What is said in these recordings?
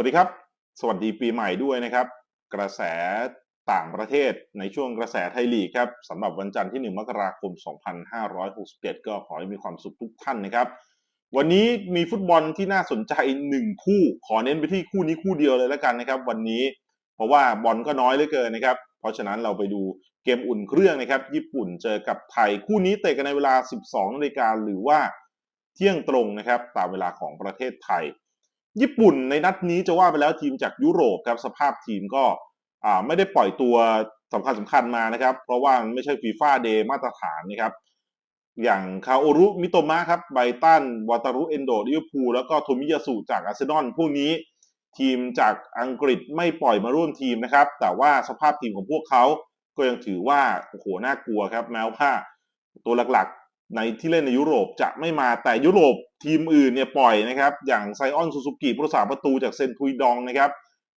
วัสดีครับ สวัสดีปีใหม่ด้วยนะครับ กระแสต่างประเทศในช่วงกระแสไทยลีกครับสำหรับวันจันทร์ที่ 1 มกราคม 2567 ก็ขอให้มีความสุขทุกท่านนะครับ วันนี้มีฟุตบอลที่น่าสนใจหนึ่งคู่ ขอเน้นไปที่คู่นี้คู่เดียวเลยแล้วกันนะครับ วันนี้เพราะว่าบอลก็น้อยเหลือเกินนะครับ เพราะฉะนั้นเราไปดูเกมอุ่นเครื่องนะครับ ญี่ปุ่นเจอกับไทยคู่นี้เตะกันในเวลา 12นาฬิกาหรือว่าเที่ยงตรงนะครับตามเวลาของประเทศไทย ญี่ปุ่นในนัดนี้จะว่าไปแล้วทีมจากยุโรปครับสภาพทีมก็อ่าไม่ได้ปล่อยตัวสำคัญสำคัญมานะครับ เพราะว่าไม่ใช่ฟีฟ่าเดย์มาตรฐานนะครับ อย่างคาโอรุมิโตมะครับไบตันวาตารุเอนโดลิเวอร์พูลแล้วก็โทมิยาสุจากอาร์เซนอลพวกนี้ ทีมจากอังกฤษไม่ปล่อยมาร่วมทีมนะครับ แต่ว่าสภาพทีมของพวกเขาก็ยังถือว่าโอ้โหน่ากลัวครับแม้ว่าตัวหลัก ในที่เล่นในยุโรปจะไม่มาแต่ยุโรปทีมอื่นเนี่ยปล่อยนะครับ อย่างไซออนซูซูกิผู้รักษาประตูจากเซนทุยดองนะครับ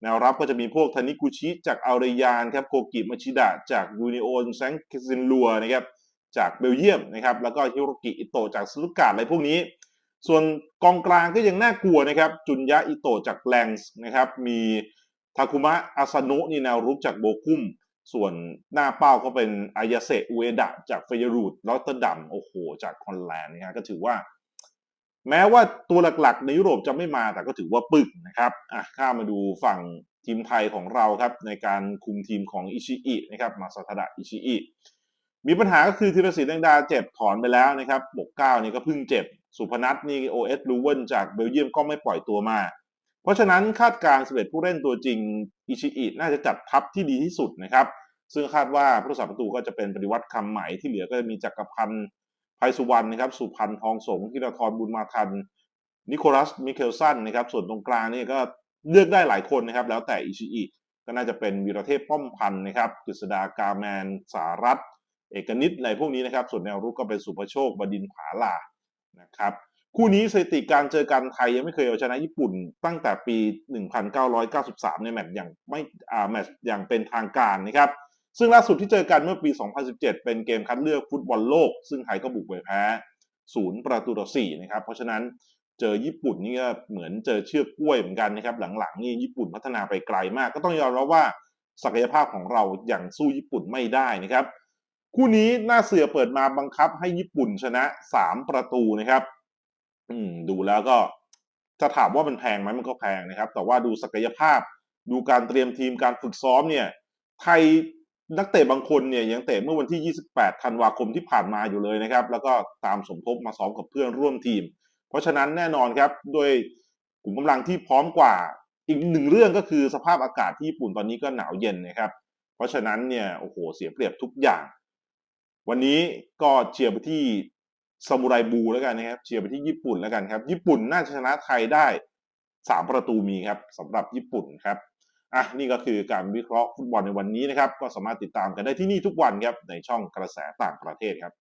แนวรับก็จะมีพวกทานิกุชิจากอัลเรยานครับโกกิมาชิดะจากยูนิโอนแซงคิซินลัวนะครับจากเบลเยียมนะครับแล้วก็ฮิโรกิอิโตะจากสลุกาดอะไรพวกนี้ ส่วนกองกลางก็ยังน่ากลัวนะครับจุนยะอิโตะจากแลงส์นะครับมีทาคุมะอาซานุนี่แนวรุกจากโบคุม ส่วนหน้าเป้าก็เป็นอายาเซอุเอดะจากเฟยรูดลอตเตอร์ดัมโอ้โห จากคอนแลนด์นะฮะก็ถือว่า แม้ว่าตัวหลักๆ ในยุโรปจะไม่มาแต่ก็ถือว่าปึกนะครับอะข้ามาดูฝั่งทีมไทยของเราครับ ในการคุมทีมของอิชิอินะครับมาซาทดะอิชิอิมีปัญหาก็คือธีรศิลป์แดงดาเจ็บถอนไปแล้วนะครับบกเก้านี่ก็เพิ่งเจ็บ สุพนัทนี่โอเอสลูเวนจากเบลเยียมก็ไม่ปล่อยตัวมา เพราะฉะนั้นคาดการณ์11ผู้เล่นตัวจริงอิชิอิน่าจะจัดทัพที่ดีที่สุดนะครับ ซึ่งคาดว่าผู้รักษาประตูก็จะเป็นปฏิวัติคำใหม่ที่เหลือก็จะมีจักรพันธ์ไพสุวรรณนะครับสุพันธ์ทองสงธีรทรบุญมาทัน นิโคลัสมิเคลสันนะครับส่วนตรงกลางนี่ก็เลือกได้หลายคนนะครับ แล้วแต่อิชิอิก็น่าจะเป็นวีรเทพป้อมพันธ์นะครับกฤษดากาแมน สารัตเอกนิตอะไรพวกนี้นะครับ ส่วนแนวรุกก็เป็นสุภโชคบดินผาลานะครับ คู่นี้สถิติการเจอกันไทยยังไม่เคยเอาชนะญี่ปุ่นตั้งแต่ปี 1993 ในแมตช์อย่างไม่อ่าแมตช์อย่างเป็นทางการนะครับ ซึ่งล่าสุดที่เจอกันเมื่อปี 2017 เป็นเกมคัดเลือกฟุตบอลโลก ซึ่งไทยก็บุกไปแพ้ศูนย์ประตูต่อ 4 นะครับ เพราะฉะนั้นเจอญี่ปุ่นนี่ก็เหมือนเจอเชือกกล้วยเหมือนกันนะครับ หลังๆนี่ญี่ปุ่นพัฒนาไปไกลมาก ก็ต้องยอมรับว่าศักยภาพของเราอย่างสู้ญี่ปุ่นไม่ได้นะครับ คู่นี้หน้าเสือเปิดมาบังคับให้ญี่ปุ่นชนะ 3 ประตูนะครับ อืมดูแล้วก็ถ้าถามว่ามันแพงไหมมันก็แพงนะครับ แต่ว่าดูศักยภาพ ดูการเตรียมทีมการฝึกซ้อมเนี่ยไทยนักเตะบางคนเนี่ยยังเตะเมื่อวันที่ 28 ธันวาคมที่ผ่านมาอยู่เลยนะครับ แล้วก็ตามสมทบมาซ้อมกับเพื่อนร่วมทีม เพราะฉะนั้นแน่นอนครับด้วยกลุ่มกำลังที่พร้อมกว่าอีกหนึ่งเรื่องก็คือสภาพอากาศที่ญี่ปุ่นตอนนี้ก็หนาวเย็นนะครับ เพราะฉะนั้นเนี่ยโอ้โหเสียเปรียบทุกอย่าง วันนี้ก็เชียร์ไปที่ ซามูไรบูแล้วกันนะครับเชียร์ไปที่ญี่ปุ่นแล้วกันครับ ญี่ปุ่นน่าชนะไทยได้สามประตูมีครับสำหรับญี่ปุ่นครับอะนี่ก็คือการวิเคราะห์ฟุตบอลในวันนี้นะครับ ก็สามารถติดตามกันได้ที่นี่ทุกวันครับในช่องกระแสต่างประเทศครับ